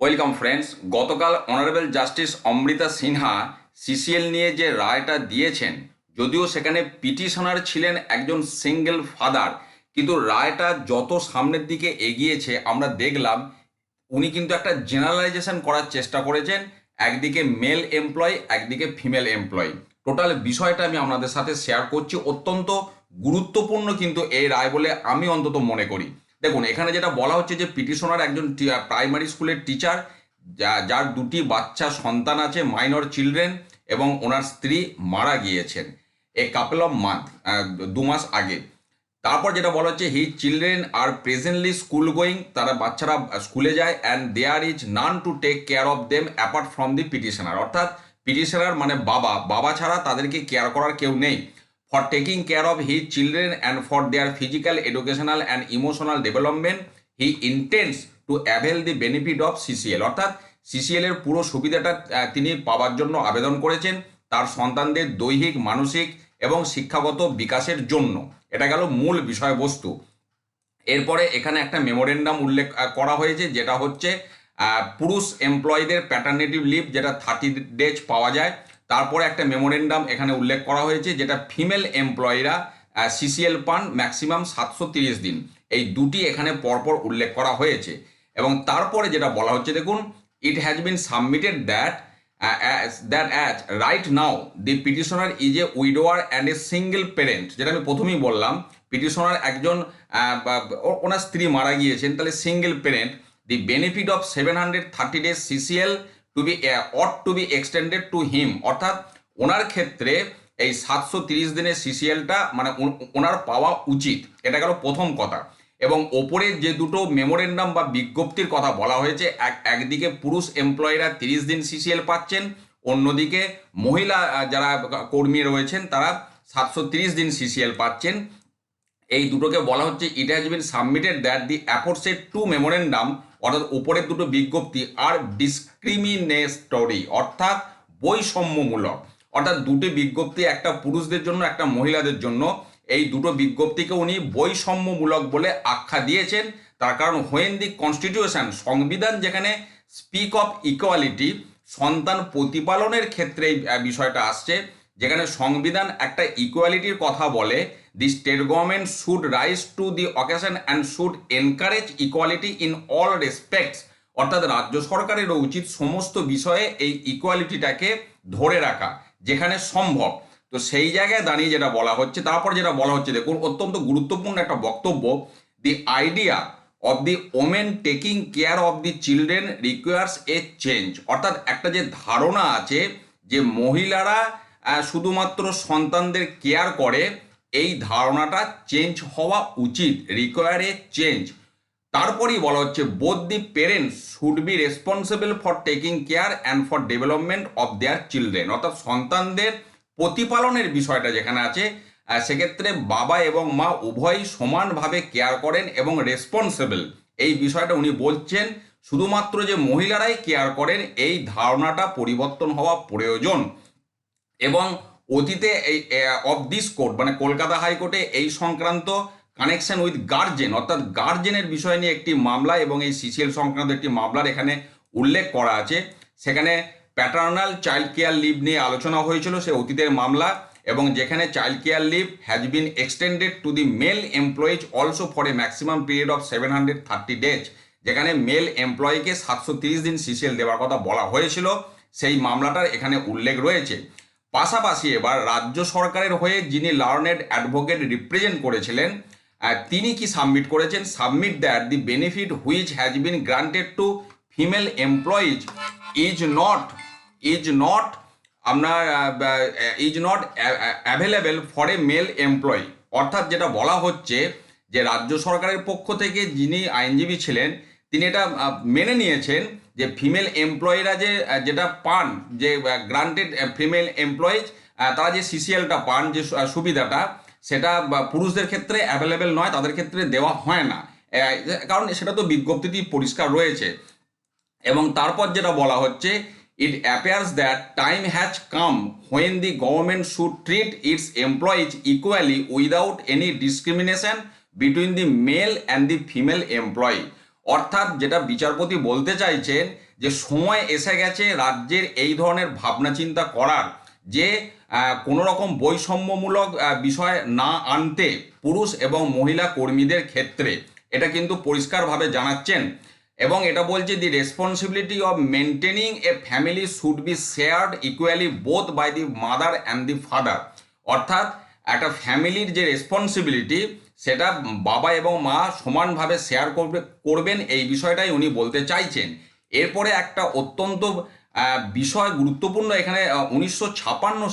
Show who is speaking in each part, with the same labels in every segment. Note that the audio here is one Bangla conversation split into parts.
Speaker 1: ওয়েলকাম ফ্রেন্ডস, গতকাল honourable justice Amrita Sinha CCL নিয়ে যে রায়টা দিয়েছেন, যদিও সেখানে পিটিশনার ছিলেন একজন সিঙ্গেল ফাদার, কিন্তু রায়টা যত সামনের দিকে এগিয়েছে, আমরা দেখলাম উনি কিন্তু একটা জেনারেলাইজেশন করার চেষ্টা করেছেন, একদিকে মেল এমপ্লয়, একদিকে ফিমেল এমপ্লয়। টোটাল বিষয়টা আমি আপনাদের সাথে শেয়ার করছি, অত্যন্ত গুরুত্বপূর্ণ কিন্তু এই রায় বলে আমি অন্তত মনে করি। দেখুন, এখানে যেটা বলা হচ্ছে যে পিটিশনার একজন প্রাইমারি স্কুলের টিচার যার দুটি বাচ্চা সন্তান আছে মাইনর চিলড্রেন এবং ওনার স্ত্রী মারা গিয়েছেন এ কাপল অফ মান্থ দু মাস আগে। তারপর যেটা বলা হচ্ছে হি চিলড্রেন আর প্রেজেন্টলি স্কুল গোয়িং তারা বাচ্চারা স্কুলে যায় and there is none to take care of them apart from the petitioner অর্থাৎ পিটিশনার মানে বাবা বাবা ছাড়া তাদেরকে কেয়ার করার কেউ নেই। For taking care of he children and for their physical educational and emotional development he intends to avail the benefit of CCL অর্থাৎ সিসিএল এর পুরো সুবিধাটা তিনি পাওয়ার জন্য আবেদন করেছেন তার সন্তানদের দৈহিক, মানসিক এবং শিক্ষাগত বিকাশের জন্য। এটা গেল মূল বিষয়বস্তু। এরপরে এখানে একটা মেমোরেন্ডাম উল্লেখ করা হয়েছে যেটা হচ্ছে পুরুষ এমপ্লয়ীদের প্যাটার্নেটিভ লিভ যেটা থার্টি ডেজ পাওয়া যায়। তারপরে একটা মেমোরেন্ডাম এখানে উল্লেখ করা হয়েছে, যেটা ফিমেল এমপ্লয়িরা সিসিএল পান ম্যাক্সিমাম সাতশো দিন। এই দুটি এখানে পরপর উল্লেখ করা হয়েছে। এবং তারপরে যেটা বলা হচ্ছে, দেখুন it has been submitted that that as right now the petitioner is a widower and a single parent যেটা আমি প্রথমেই বললাম পিটিশনার একজন ওনার স্ত্রী মারা গিয়েছেন, তাহলে single parent the benefit of seven hundred thirty days CCL to be ought to be extended to him অর্থাৎ, ওনার ক্ষেত্রে এই সাতশো তিরিশ দিনের সিসিএলটা মানে ওনার পাওয়া উচিত। এটা গেল প্রথম কথা। এবং ওপরে যে দুটো মেমোরেন্ডাম বা বিজ্ঞপ্তির কথা বলা হয়েছে, এক, একদিকে পুরুষ এমপ্লয়িরা তিরিশ দিন সিসিএল পাচ্ছেন, অন্যদিকে মহিলা যারা কর্মী রয়েছেন, তারা সাতশো তিরিশ দিন সিসিএল পাচ্ছেন। এই দুটোকে বলা হচ্ছে it has been submitted that the aforesaid two memorandum অর্থাৎ উপরের দুটো বিজ্ঞপ্তি আর ডিসক্রিমিনেটরি অর্থাৎ বৈষম্যমূলক। অর্থাৎ দুটি বিজ্ঞপ্তি, একটা পুরুষদের জন্য, একটা মহিলাদের জন্য। এই দুটো বিজ্ঞপ্তিকে উনি বৈষম্যমূলক বলে আখ্যা দিয়েছেন। তার কারণ হোয়েন দি কনস্টিটিউশন সংবিধান যেখানে স্পিক অফ ইকোয়ালিটি সন্তান প্রতিপালনের ক্ষেত্রে বিষয়টা আসছে, যেখানে সংবিধান একটা ইকুয়ালিটির কথা বলে the state government should rise to the occasion and should encourage equality in all respects অর্থাৎ রাজ্য সরকারেরও উচিত সমস্ত বিষয়ে এই ইকুয়ালিটিটাকে ধরে রাখা, যেখানে সম্ভব। তো সেই জায়গায় দাঁড়িয়ে যেটা বলা হচ্ছে, তারপর যেটা বলা হচ্ছে, দেখুন, অত্যন্ত গুরুত্বপূর্ণ একটা বক্তব্য। The idea of the women taking care of the children requires a change অর্থাৎ একটা যে ধারণা আছে যে মহিলারা শুধুমাত্র সন্তানদের কেয়ার করে এই ধারণাটা চেঞ্জ হওয়া উচিত রিকোয়ার এ চেঞ্জ তারপরেই বলা হচ্ছে both the parents should be responsible for taking care and for development of their children অর্থাৎ সন্তানদের প্রতিপালনের বিষয়টা যেখানে আছে সেক্ষেত্রে বাবা এবং মা উভয়ই সমানভাবে কেয়ার করেন এবং রেসপন্সিবল এই বিষয়টা উনি বলছেন, শুধুমাত্র যে মহিলারাই কেয়ার করেন, এই ধারণাটা পরিবর্তন হওয়া প্রয়োজন। এবং অতীতে এই অফ দিস কোর্ট মানে কলকাতা হাইকোর্টে এই সংক্রান্ত কানেকশন উইথ গার্জেন অর্থাৎ গার্জেনের বিষয় নিয়ে একটি মামলা এবং এই সিসিএল সংক্রান্ত একটি মামলার এখানে উল্লেখ করা আছে। সেখানে প্যাটার্নাল চাইল্ড কেয়ার লিভ নিয়ে আলোচনা হয়েছিল সে অতীতের মামলা এবং যেখানে child care leave has been extended to the male employees also for a maximum period of seven hundred thirty days যেখানে মেল এমপ্লয়িকে সাতশো তিরিশ দিন সিসিএল দেওয়ার কথা বলা হয়েছিল। সেই মামলাটার এখানে উল্লেখ রয়েছে। পাশাপাশি এবার রাজ্য সরকারের হয়ে যিনি লার্নেড অ্যাডভোকেট রিপ্রেজেন্ট করেছিলেন তিনি কি সাবমিট করেছেন? Submit that the benefit which has been granted to female employees is not is not আপনার is not available for a male employee. অর্থাৎ যেটা বলা হচ্ছে যে রাজ্য সরকারের পক্ষ থেকে যিনি আইনজীবী ছিলেন তিনি এটা মেনে নিয়েছেন যে ফিমেল এমপ্লয়িরা যে যেটা পান, যে গ্রান্টেড ফিমেল এমপ্লয়িজ তারা যে সিসিএলটা পান, যে সুবিধাটা, সেটা পুরুষদের ক্ষেত্রে অ্যাভেলেবেল নয়, তাদের ক্ষেত্রে দেওয়া হয় না। কারণ সেটা তো বিজ্ঞপ্তিতেই পরিষ্কার রয়েছে। এবং তারপর যেটা বলা হচ্ছে it appears that time has come when the government should treat its employees equally without any discrimination between the male and the female employee অর্থাৎ যেটা বিচারপতি বলতে চাইছেন যে সময় এসে গেছে রাজ্যের এই ধরনের ভাবনা চিন্তা করার, যে কোনো রকম বৈষম্যমূলক বিষয় না আনতে পুরুষ এবং মহিলা কর্মীদের ক্ষেত্রে এটা কিন্তু পরিষ্কারভাবে জানাচ্ছেন এবং এটা বলছে the responsibility of maintaining a family should be shared equally both by the mother and the father অর্থাৎ একটা ফ্যামিলির যে রেসপন্সিবিলিটি সেটা বাবা এবং মা সমানভাবে শেয়ার করবে, করবেন, এই বিষয়টাই উনি বলতে চাইছেন। এরপরে একটা অত্যন্ত বিষয় গুরুত্বপূর্ণ এখানে উনিশশো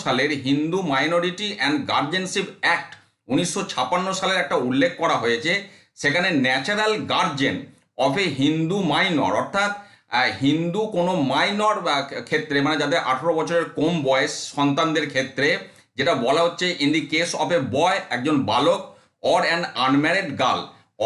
Speaker 1: সালের Hindu minority and guardianship act উনিশশো সালের একটা উল্লেখ করা হয়েছে। সেখানে natural guardian of a Hindu minor অর্থাৎ হিন্দু কোনো মাইনর ক্ষেত্রে মানে যাদের আঠারো বছরের কম বয়স সন্তানদের ক্ষেত্রে, যেটা বলা হচ্ছে in the case of a boy একজন বালক অর অ্যান আনম্যারিড গার্ল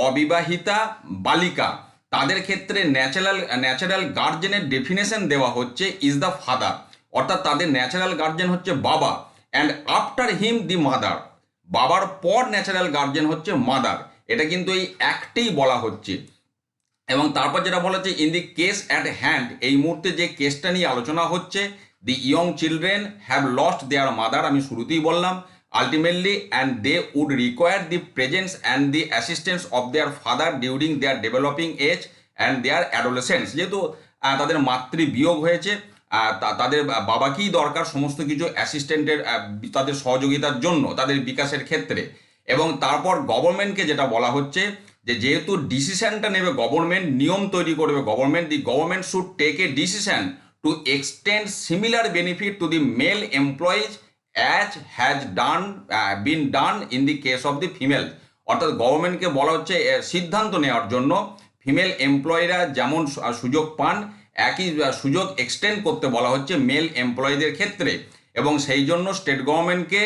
Speaker 1: অবিবাহিতা বালিকা। তাদের ক্ষেত্রে ন্যাচারাল ন্যাচারাল গার্জেনের ডেফিনেশন দেওয়া হচ্ছে ইজ দ্য ফাদার অর্থাৎ তাদের ন্যাচারাল গার্জেন হচ্ছে বাবা and after him the mother বাবার পর ন্যাচারাল গার্জেন হচ্ছে মাদার এটা কিন্তু এই অ্যাক্টেই বলা হচ্ছে। এবং তারপর যেটা বলা হচ্ছে in the case at hand এই মুহূর্তে যে কেসটা নিয়ে আলোচনা হচ্ছে the young children have lost their mother আমি শুরুতেই বললাম। Ultimately and they would require the presence and the assistance of their father during their developing age and their adolescence যেহেতু তাদের মাতৃ বিয়োগ হয়েছে তাদের বাবাকেই দরকার সমস্ত কিছু অ্যাসিস্ট্যান্টের তাদের সহযোগিতার জন্য, তাদের বিকাশের ক্ষেত্রে। এবং তারপর গভর্নমেন্টকে যেটা বলা হচ্ছে যে, যেহেতু ডিসিশানটা নেবে গভর্নমেন্ট নিয়ম তৈরি করবে government the government should take a decision to extend similar benefit to the male employees as has done been done in the case of the female অর্থাৎ গভর্নমেন্টকে বলা হচ্ছে সিদ্ধান্ত নেওয়ার জন্য ফিমেল এমপ্লয়িরা যেমন সুযোগ পান, একই সুযোগ এক্সটেন্ড করতে বলা হচ্ছে মেল এমপ্লয়ীদের ক্ষেত্রে। এবং সেই জন্য স্টেট গভর্নমেন্টকে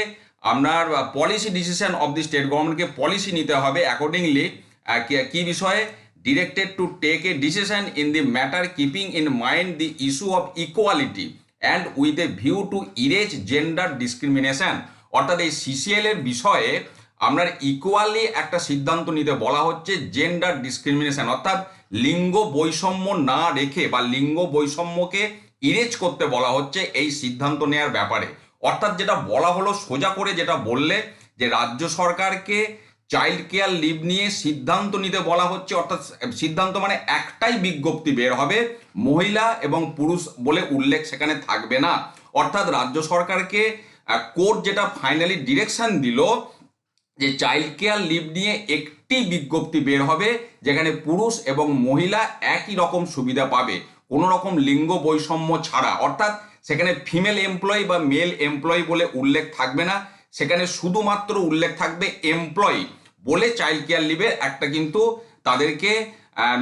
Speaker 1: আপনার policy decision of the state গভর্নমেন্টকে পলিসি নিতে হবে অ্যাকর্ডিংলি কি বিষয়ে? Directed to take a decision in the matter keeping in mind the issue of equality and with a view to erase gender discrimination অর্থাৎ এই সিসিএল এর বিষয়ে আপনার ইকুয়ালি একটা সিদ্ধান্ত নিতে বলা হচ্ছে জেন্ডার ডিসক্রিমিনেশন অর্থাৎ লিঙ্গ বৈষম্য না রেখে বা লিঙ্গ বৈষম্যকে ইরেজ করতে বলা হচ্ছে এই সিদ্ধান্ত নেওয়ার ব্যাপারে। অর্থাৎ যেটা বলা হলো সোজা করে যেটা বললে যে রাজ্য সরকারকে চাইল্ড কেয়ার লিভ নিয়ে সিদ্ধান্ত নিতে বলা হচ্ছে, অর্থাৎ সিদ্ধান্ত মানে একটাই বিজ্ঞপ্তি বের হবে, মহিলা এবং পুরুষ বলে উল্লেখ সেখানে থাকবে না। অর্থাৎ রাজ্য সরকারকে কোর্ট যেটা ফাইনালি ডিরেকশন দিল যে চাইল্ড কেয়ার লিভ নিয়ে একটি বিজ্ঞপ্তি বের হবে, যেখানে পুরুষ এবং মহিলা একই রকম সুবিধা পাবে। কোনো রকম লিঙ্গ বৈষম্য ছাড়া। অর্থাৎ সেখানে ফিমেল এমপ্লয়ি বা মেল এমপ্লয়ি বলে উল্লেখ থাকবে না, সেখানে শুধুমাত্র উল্লেখ থাকবে এমপ্লয়ি বলে চাইল্ড কেয়ার লিভের একটা কিন্তু তাদেরকে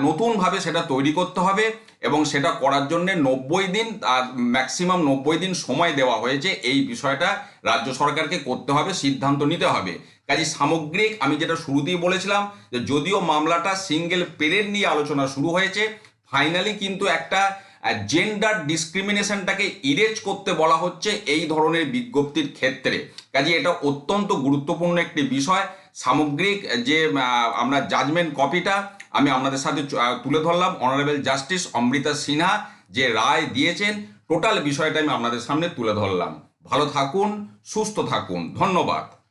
Speaker 1: নতুনভাবে সেটা তৈরি করতে হবে এবং সেটা করার জন্য নব্বই দিন আর ম্যাক্সিমাম নব্বই দিন সময় দেওয়া হয়েছে। এই বিষয়টা রাজ্য সরকারকে করতে হবে, সিদ্ধান্ত নিতে হবে। কাজে সামগ্রিক আমি যেটা শুরুতেই বলেছিলাম যে যদিও মামলাটা সিঙ্গেল পেরেন্ট নিয়ে আলোচনা শুরু হয়েছে ফাইনালি কিন্তু একটা জেন্ডার ডিসক্রিমিনেশনটাকে ইরেজ করতে বলা হচ্ছে এই ধরনের বিজ্ঞপ্তির ক্ষেত্রে। কাজে এটা অত্যন্ত গুরুত্বপূর্ণ একটি বিষয়। সামগ্রিক যে আমরা জাজমেন্ট কপিটা আমি আপনাদের সাথে তুলে ধরলাম। অনারেবল জাস্টিস অমৃতা সিনহা যে রায় দিয়েছেন টোটাল বিষয়টা আমি আপনাদের সামনে তুলে ধরলাম। ভালো থাকুন, সুস্থ থাকুন। ধন্যবাদ।